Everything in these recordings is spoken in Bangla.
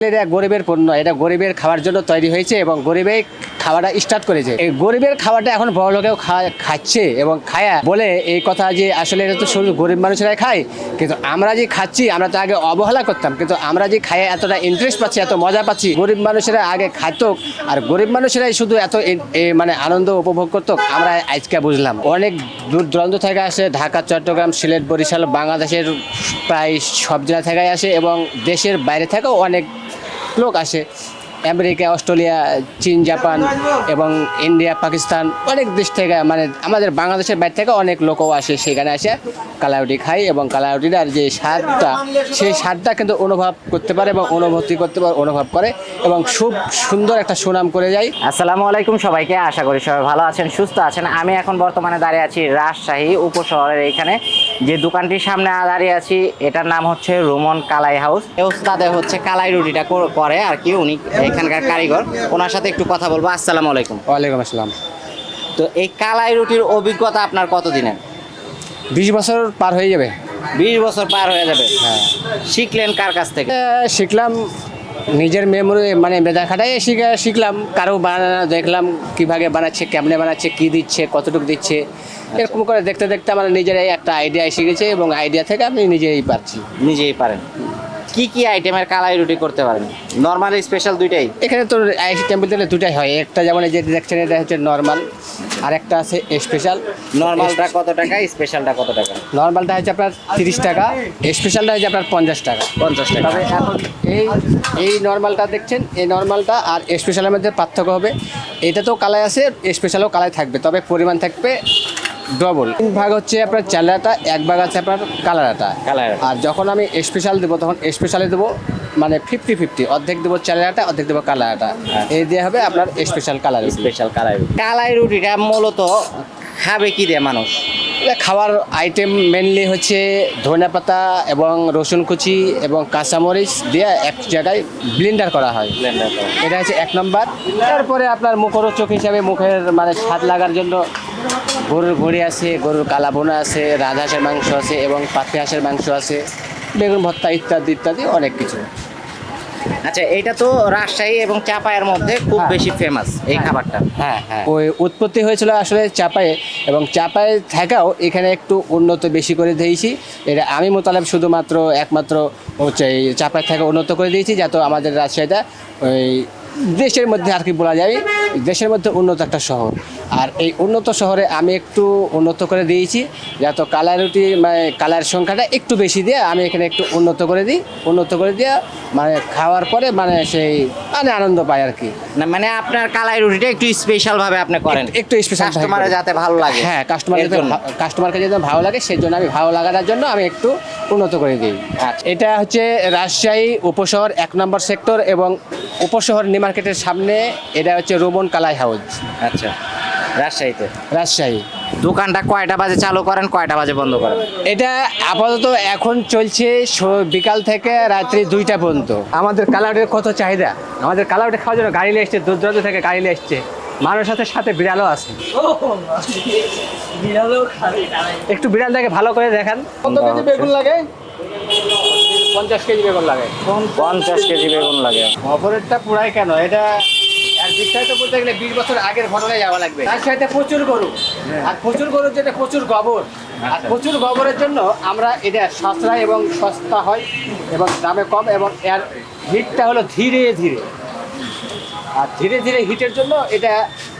এটা গরিবের পণ্য এটা গরিবের খাওয়ার জন্য তৈরি হয়েছে এবং গরিবে খাওয়াটা স্টার্ট করেছে। এই গরিবের খাওয়াটা এখন বড় লোকেও খাচ্ছে এবং খায়া বলে এই কথা যে আসলে এটা তো শুধু গরিব মানুষেরাই খায়, কিন্তু আমরা যে খাচ্ছি, আমরা তো আগে অবহেলা করতাম, কিন্তু আমরা যে খায় এতটা ইন্টারেস্ট পাচ্ছি, এত মজা পাচ্ছি, গরিব মানুষেরা আগে খাইতো, আর গরিব মানুষেরাই শুধু এত মানে আনন্দ উপভোগ করতো, আমরা আজকে বুঝলাম। অনেক দূর দূরান্ত থেকে আসে, ঢাকা, চট্টগ্রাম, সিলেট, বরিশাল, বাংলাদেশের প্রায় সব জেলা থেকে আসে এবং দেশের বাইরে থেকেও অনেক লোক আসে। আমেরিকা অস্ট্রেলিয়া চীন জাপান এবং ইন্ডিয়া পাকিস্তান অনেক দেশ থেকে মানে আমাদের বাংলাদেশের বাইরে থেকে অনেক লোকও আসে সেখানে আসে। কালাউটি খায় এবং কালাউটিটার যে স্বাদটা সেই স্বাদটা কিন্তু অনুভব করতে পারে এবং অনুভূতি করতে পারে অনুভব করে এবং খুব সুন্দর একটা সুনাম করে যায়। আসসালামু আলাইকুম সবাইকে আশা করি সবাই ভালো আছেন সুস্থ আছেন। আমি এখন বর্তমানে দাঁড়িয়ে আছি রাজশাহী উপশহরের এইখানে। যে দোকানটির সামনে দাঁড়িয়ে আছি এটার নাম হচ্ছে রোমন কালাই হাউস। এই উস্তাদে হচ্ছে কালাই রুটিটা করে আর কি উনি এখানকার কারিগর। ওনার সাথে একটু কথা বলব। আসসালামু আলাইকুম। ওয়ালাইকুম আসসালাম। তো এই কালাই রুটির অভিজ্ঞতা আপনার কতদিনের? বিশ বছর পার হয়ে যাবে। বিশ বছর পার হয়ে যাবে। হ্যাঁ। শিখলেন কার কাছ থেকে? শিখলাম। নিজের মেমোরি মানে মেধা খাটাই শিখে শিখলাম। কারও বানানো দেখলাম কীভাবে বানাচ্ছে কেমনে বানাচ্ছে কী দিচ্ছে কতটুকু দিচ্ছে। এরকম করে দেখতে দেখতে আমার নিজেরাই একটা আইডিয়া এসে গেছে এবং আইডিয়া থেকে আমি নিজেই পারছি। নিজেই পারেন। কি কি আইটেমের কালাই রুটি করতে পারেন? নর্মাল স্পেশাল দুইটাই? এখানে তো আইসি টেম্পল দিলে দুটাই হয়। একটা যেমন এই যে দেখছেন এটা হচ্ছে নর্মাল আর একটা আছে স্পেশাল নর্মালটা কত টাকা স্পেশালটা কত টাকা? নর্মালটা হচ্ছে আপনার তিরিশ টাকা স্পেশালটা হচ্ছে আপনার পঞ্চাশ টাকা। পঞ্চাশ টাকা। তবে এখন এই এই নর্মালটা দেখছেন এই নর্মালটা আর স্পেশালের মধ্যে পার্থক্য হবে। এটাতেও কালাই আছে স্পেশালও কালাই থাকবে তবে পরিমাণ থাকবে ডবল তিন ভাগ হচ্ছে আপনার চালাটা এক ভাগ আছে আপনার কালারাটা কালার আর যখন আমি স্পেশাল দেবো তখন স্পেশালে দেবো মানে ফিফটি ফিফটি অর্ধেক দেবো চালাটা অর্ধেক দেবো কালারাটা এই দিয়ে হবে আপনার স্পেশাল কালার স্পেশাল কালাই রুটি। কালাই রুটিটা মূলত খাবে কি দিয়ে মানুষ? এটা খাওয়ার আইটেম মেনলি হচ্ছে ধনে পাতা এবং রসুন কুচি এবং কাঁচামরিচ দিয়ে এক জায়গায় ব্লেন্ডার করা হয়। ব্লেন্ডার এটা হচ্ছে এক নম্বর তারপরে আপনার মুখরোচক হিসাবে মুখের মানে স্বাদ লাগার জন্য গরুর ভুঁড়ি আছে গরুর কালাবোনা আছে রাজহাঁসের মাংস আছে এবং পাতি হাঁসের মাংস আছে বেগুন ভর্তা ইত্যাদি ইত্যাদি অনেক কিছু। আচ্ছা এটা তো রাজশাহী এবং চাপায়ের মধ্যে খুব হ্যাঁ। বেশি ফেমাস এই খাবারটা। হ্যাঁ হ্যাঁ। ওই উৎপত্তি হয়েছিল আসলে চাপায়ে এবং চাপায়ে থাকাও এখানে একটু উন্নত বেশি করে দিয়েছি। এটা আমি মোতালেব শুধুমাত্র একমাত্র হচ্ছে চাপায় থাকা উন্নত করে দিয়েছি যাতে আমাদের রাজশাহীটা ওই দেশের মধ্যে আর কি বলা যায় দেশের মধ্যে উন্নত একটা শহর। আর এই উন্নত শহরে আমি একটু উন্নত করে দিয়েছি যাতে কালার রুটি মানে কালার সংখ্যাটা একটু বেশি দিয়ে আমি এখানে একটু উন্নত করে দিই উন্নত করে দিয়ে মানে খাওয়ার পরে মানে সেই মানে আনন্দ পাই আর কি। না মানে আপনার কালাই রুটিটা একটু স্পেশাল ভাবে আপনি করেন। একটু- স্পেশাল করি। যাতে ভালো লাগে হ্যাঁ কাস্টমার কাস্টমারকে যাতে ভালো লাগে সেই জন্য আমি ভালো লাগানোর জন্য আমি একটু উন্নত করে দিই। আচ্ছা। এটা হচ্ছে রাজশাহী উপশহর এক নম্বর সেক্টর এবং উপশহর নি মার্কেটের সামনে এটা হচ্ছে রোমন কালাই হাউস। আচ্ছা রাজশাহীতে? রাজশাহী। দোকানটা কয়টা বাজে চালু করেন কয়টা বাজে বন্ধ করেন? এটা আপাতত এখন চলছে বিকাল থেকে রাত্রি দুইটা পর্যন্ত। আমাদের কালাউটের কত চাহিদা? আমাদের কালাউটে খাওয়ার জন্য গাড়ি নিয়ে এসছে দূর দূরান্ত থেকে গাড়ি নিয়ে এসছে। মানুষের সাথে সাথে বিড়ালও আছে। একটু বিড়ালটাকে ভালো করে দেখান। কত কেজি বেগুন লাগে? পঞ্চাশ কেজি বেগুন লাগে। পঞ্চাশ কেজি বেগুন লাগে। অপরেরটা পুরাই কেন? এটা আর বিস্তারিত বলতে গেলে বিশ বছর আগের ঘটনায় যাওয়া লাগবে। তার সাথে প্রচুর গরু। আর প্রচুর গরুর যেটা প্রচুর গোবর। আর প্রচুর গোবরের জন্য আমরা এটা সাশ্রয় এবং সস্তা হয় এবং দামে কম এবং এর হিটটা হলো ধীরে ধীরে। আর ধীরে ধীরে হিটের জন্য এটা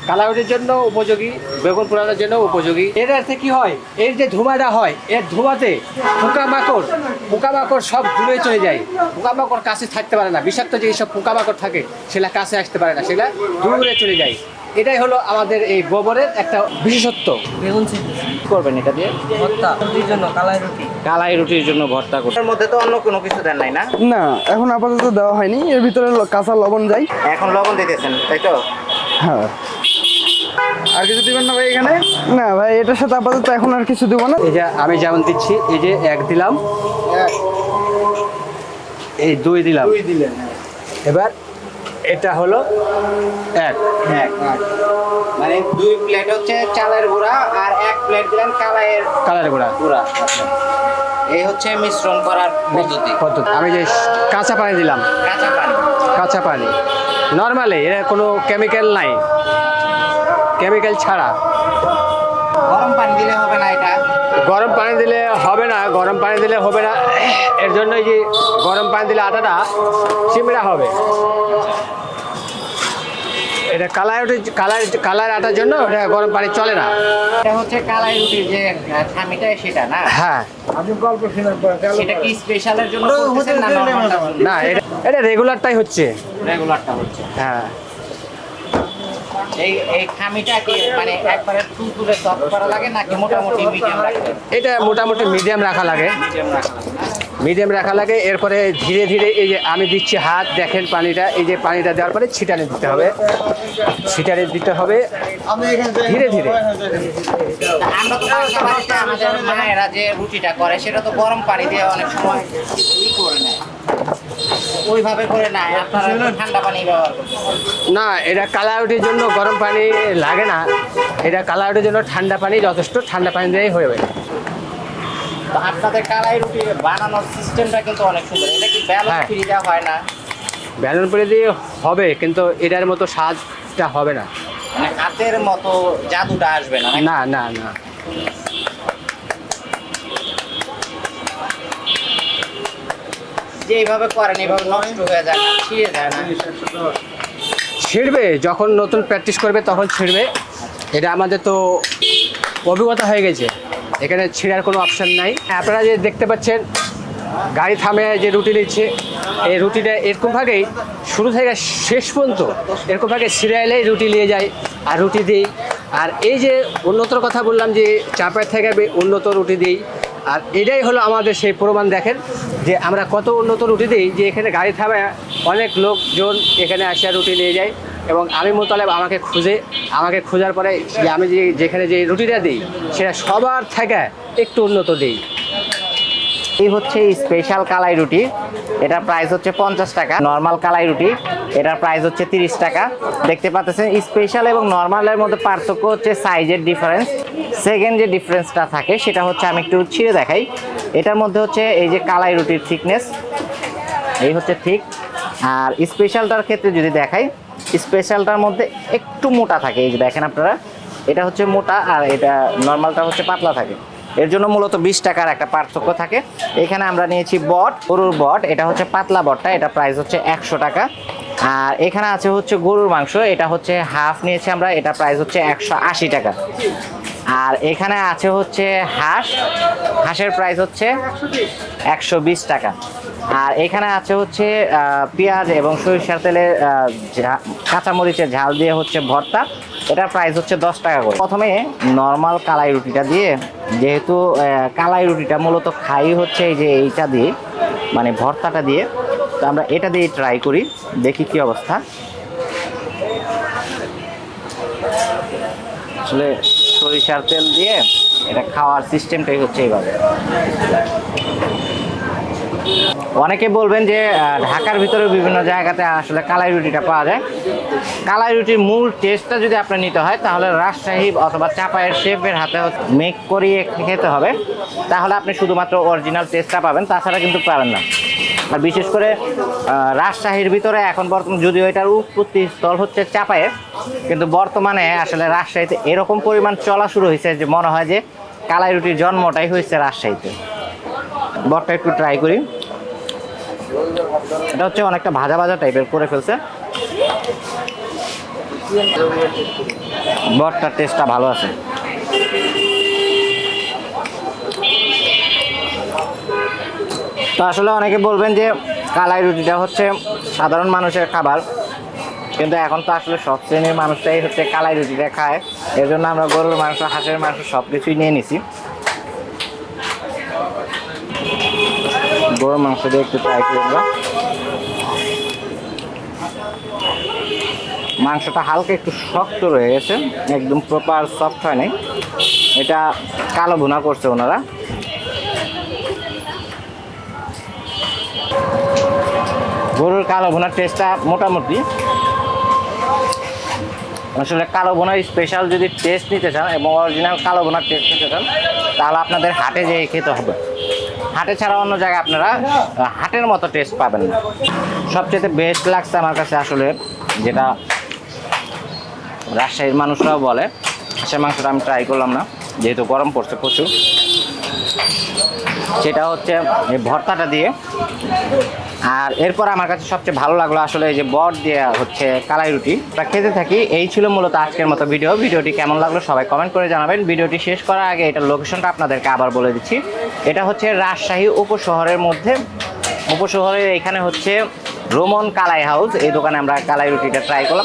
কালাউটের জন্য উপযোগী বেগুন পোড়ানোর জন্য উপযোগী। এর এতে কি হয়? এর যে ধোঁয়াটা হয় এর ধোঁয়াতে পোকামাকড় পোকামাকড় সব দূরে চলে যায়। পোকামাকড় কাছে থাকতে পারে না বিষাক্ত যে সব পোকামাকড় থাকে সেটা কাছে আসতে পারে না সেটা দূরে চলে যায়। এটাই হলো আমাদের এই গোবরের একটা বিশেষত্ব। বেগুন করবেন এটা দিয়ে? ভর্তা রুটির জন্য কালাই রুটি। কালাই রুটির জন্য ভর্তা করতে মধ্যে তো অন্য কোনো কিছু দেন নাই না? না এখন আপাতত দেওয়া হয়নি। এর ভিতরে কাঁচা লবণ যাই এখন লবণ দিতেছেন তাই তো? হ্যাঁ। আর কিছু দিবেন না ভাই এখানে? না ভাই এটার সাথে আপাতত এখন আর কিছু দিব না। এই যে আমি যেমন দিচ্ছি এই যে এক দিলাম। এই দুই দিলাম। দুই দিলেন এবার এটা হলো এক। এক মানে দুই প্লেট হচ্ছে চালের গুঁড়া আর এক প্লেট দিলেন কালাইয়ের কালার গুঁড়া। গুঁড়া। এই হচ্ছে মিশ্রণ করার পদ্ধতি। পদ্ধতি। আমি যে কাঁচা পানি দিলাম। কাঁচা পানি। পচা পানি। নর্মালি এর কোনো কেমিক্যাল নাই। কেমিক্যাল ছাড়া। গরম পানি দিলে হবে না এটা। গরম পানি দিলে হবে না গরম পানি দিলে হবে না। এর জন্য যে গরম পানি দিলে আটাটা চিমড়া হবে। এটা কালার কালার কালার আটার জন্য এটা গরম পানি চলে না। এটা হচ্ছে কালাই রুটির যে খামিটা সেটা না? হ্যাঁ। সেটা কি স্পেশালের জন্য করতেছেন না না এটা এটা রেগুলারটাই হচ্ছে। রেগুলারটা হচ্ছে। হ্যাঁ। এই এই খামিটা কি মানে একবারে তুলতুলে সফট করা লাগে নাকি মোটামুটি মিডিয়াম রাখতে এটা মোটামুটি মিডিয়াম রাখা লাগে। মিডিয়াম রাখা লাগে মিডিয়াম রাখা লাগে এরপরে ধীরে ধীরে এই যে আমি দিচ্ছি হাত দেখেন পানিটা এই যে পানিটা দেওয়ার পরে ছিটানে দিতে হবে। ছিটানে দিতে হবে। ধীরে ধীরে। আমরা তো আমাদের মায়েরা যে রুটিটা করে সেটা তো গরম পানি দিয়ে অনেক সময় ই করে নেয়। ওইভাবে করে নেয় আপনারা ঠান্ডা পানি ব্যবহার না এটা কালাউটির জন্য গরম পানি লাগে না। এটা কালাউটির জন্য ঠান্ডা পানি যথেষ্ট ঠান্ডা পানি দিয়েই হয়ে তো আপনাদের কালাই রুটি বানানোর সিস্টেমটা কিন্তু অনেক সুন্দর। এটা কি ব্যালন্স হ্যাঁ। ফ্রি দেওয়া হয় না? ব্যালন করে দিয়ে হবে কিন্তু এটার মতো স্বাদটা হবে না। মানে হাতের মতো জাদুটা আসবে না না না না। করেন, এইভাবে নষ্ট হয়ে যায়, ছিঁড়ে যায় না। ছিঁড়বে, যখন নতুন প্র্যাকটিস করবে, তখন ছিঁড়বে। এটা আমাদের তো অভিজ্ঞতা হয়ে গেছে। এখানে ছিঁড়ার কোনো অপশান নাই। আপনারা যে দেখতে পাচ্ছেন, গাড়ি থামে যে রুটি নিচ্ছে, এই রুটিটা এরকমভাবেই শুরু থেকে শেষ পর্যন্ত এরকমভাবে সিরিয়ালেই রুটি নিয়ে যায় আর রুটি দিই। আর এই যে উন্নতর কথা বললাম যে চাপের থেকে উন্নত রুটি দিই আর এটাই হলো আমাদের সেই প্রমাণ দেখেন যে আমরা কত উন্নত রুটি দিই যে এখানে গাড়ি থামে, অনেক লোকজন এখানে আসিয়া রুটি নিয়ে যায় এবং আমি মোতালেব আমাকে খুঁজে, আমাকে খোঁজার পরে যে আমি যে যেখানে যে রুটিটা দিই, সেটা সবার থেকে একটু উন্নত দিই। এই হচ্ছে স্পেশাল কালাই রুটি। এটার প্রাইস হচ্ছে পঞ্চাশ টাকা। নর্মাল কালাই রুটি, এটার প্রাইস হচ্ছে তিরিশ টাকা। দেখতে পাচ্ছেন স্পেশাল এবং নর্মালের মধ্যে পার্থক্য হচ্ছে সাইজের ডিফারেন্স সেকেন্ড যে ডিফারেন্সটা থাকে, সেটা হচ্ছে আমি একটু ছিঁড়ে দেখাই। এটার মধ্যে হচ্ছে এই যে কালাই রুটির থিকনেস এই হচ্ছে ঠিক আর স্পেশালটার ক্ষেত্রে যদি দেখাই স্পেশালটার মধ্যে একটু মোটা থাকে। এই যে দেখেন আপনারা, এটা হচ্ছে মোটা আর এটা নর্মালটা হচ্ছে পাতলা থাকে। এর জন্য মূলত বিশ টাকার একটা পার্থক্য থাকে। এখানে আমরা নিয়েছি বট, গরুর বট, এটা হচ্ছে পাতলা বটটা, এটা প্রাইস হচ্ছে একশো টাকা। আর এখানে আছে হচ্ছে গরুর মাংস, এটা হচ্ছে হাফ নিয়েছি আমরা, এটা প্রাইস হচ্ছে একশো আশি টাকা। আর এখানে আছে হচ্ছে হাঁস, হাঁসের প্রাইস হচ্ছে একশো বিশ টাকা। আর এখানে আছে হচ্ছে পেঁয়াজ এবং সরিষার তেলের কাঁচামরিচের ঝাল দিয়ে হচ্ছে ভর্তা। এটার প্রাইস হচ্ছে দশ টাকা করে। প্রথমে নর্মাল কালাই রুটিটা দিয়ে, যেহেতু কালাই রুটিটা মূলত খাই হচ্ছে এই যে এইটা দিয়ে মানে ভর্তাটা দিয়ে, তো আমরা এটা দিয়ে ট্রাই করি, দেখি কি অবস্থা। আসলে সরিষার তেল দিয়ে এটা খাওয়ার সিস্টেমটাই হচ্ছে এইভাবে। অনেকে বলবেন যে ঢাকার ভিতরে বিভিন্ন জায়গাতে আসলে কালাই রুটিটা পাওয়া যায়। কালাই রুটির মূল টেস্টটা যদি আপনার নিতে হয়, তাহলে রাজশাহী অথবা চাপায়ের শেফের হাতে মেক করিয়ে খেতে হবে। তাহলে আপনি শুধুমাত্র অরিজিনাল টেস্টটা পাবেন, তাছাড়া কিন্তু পাবেন না। আর বিশেষ করে রাজশাহীর ভিতরে এখন বর্তমান, যদিও এটার উৎপত্তি স্থল হচ্ছে চাপায়ে কিন্তু বর্তমানে আসলে রাজশাহীতে এরকম পরিমাণ চলা শুরু হয়েছে যে মনে হয় যে কালাই রুটির জন্মটাই হয়েছে রাজশাহীতে। বটটা একটু ট্রাই করি। এটা হচ্ছে অনেকটা ভাজা ভাজা টাইপের করে ফেলছে। বটটার টেস্টটা ভালো আছে। তো আসলে অনেকে বলবেন যে কালাই রুটিটা হচ্ছে সাধারণ মানুষের খাবার, কিন্তু এখন তো আসলে সব শ্রেণির মানুষটাই হচ্ছে কালাই রুটিটা খায়। এর জন্য আমরা গরুর মাংস, হাঁসের মাংস সব কিছুই নিয়ে নিছি। গরুর মাংস দিয়ে একটু ট্রাই করি আমরা মাংসটা হালকা একটু শক্ত রয়ে গেছে, একদম প্রপার সফট হয় নাই এটা কালো ভুনা করছে ওনারা। গরুর কালো ভুনার টেস্টটা মোটামুটি। আসলে কালো বোনার স্পেশাল যদি টেস্ট নিতে চান এবং অরিজিনাল কালো বোনার টেস্ট নিতে চান, তাহলে আপনাদের হাটে যেয়ে খেতে হবে। হাটে ছাড়া অন্য জায়গায় আপনারা হাটের মতো টেস্ট পাবেন না। সবচেয়ে বেস্ট লাগছে আমার কাছে আসলে যেটা রাজশাহীর মানুষরাও বলে সে মাংসটা আমি ট্রাই করলাম না, যেহেতু গরম পড়ছে প্রচুর। সেটা হচ্ছে এই ভর্তাটা দিয়ে। আর এরপর আমার কাছে সবচেয়ে ভালো লাগল আসলে এই যে বট দিয়ে হচ্ছে কালাই রুটি। তা খেতে থাকি, এই ছিল মূলত আজকের মতো ভিডিও। ভিডিওটি কেমন লাগল সবাই কমেন্ট করে জানাবেন। ভিডিওটি শেষ করার আগে এটার লোকেশনটা আপনাদেরকে আবার বলে দিচ্ছি। এটা হচ্ছে রাজশাহী উপশহরের মধ্যে। উপশহরের এখানে হচ্ছে রোমন কালাই হাউস। এই দোকানে আমরা কালাই রুটিটা ট্রাই করলাম।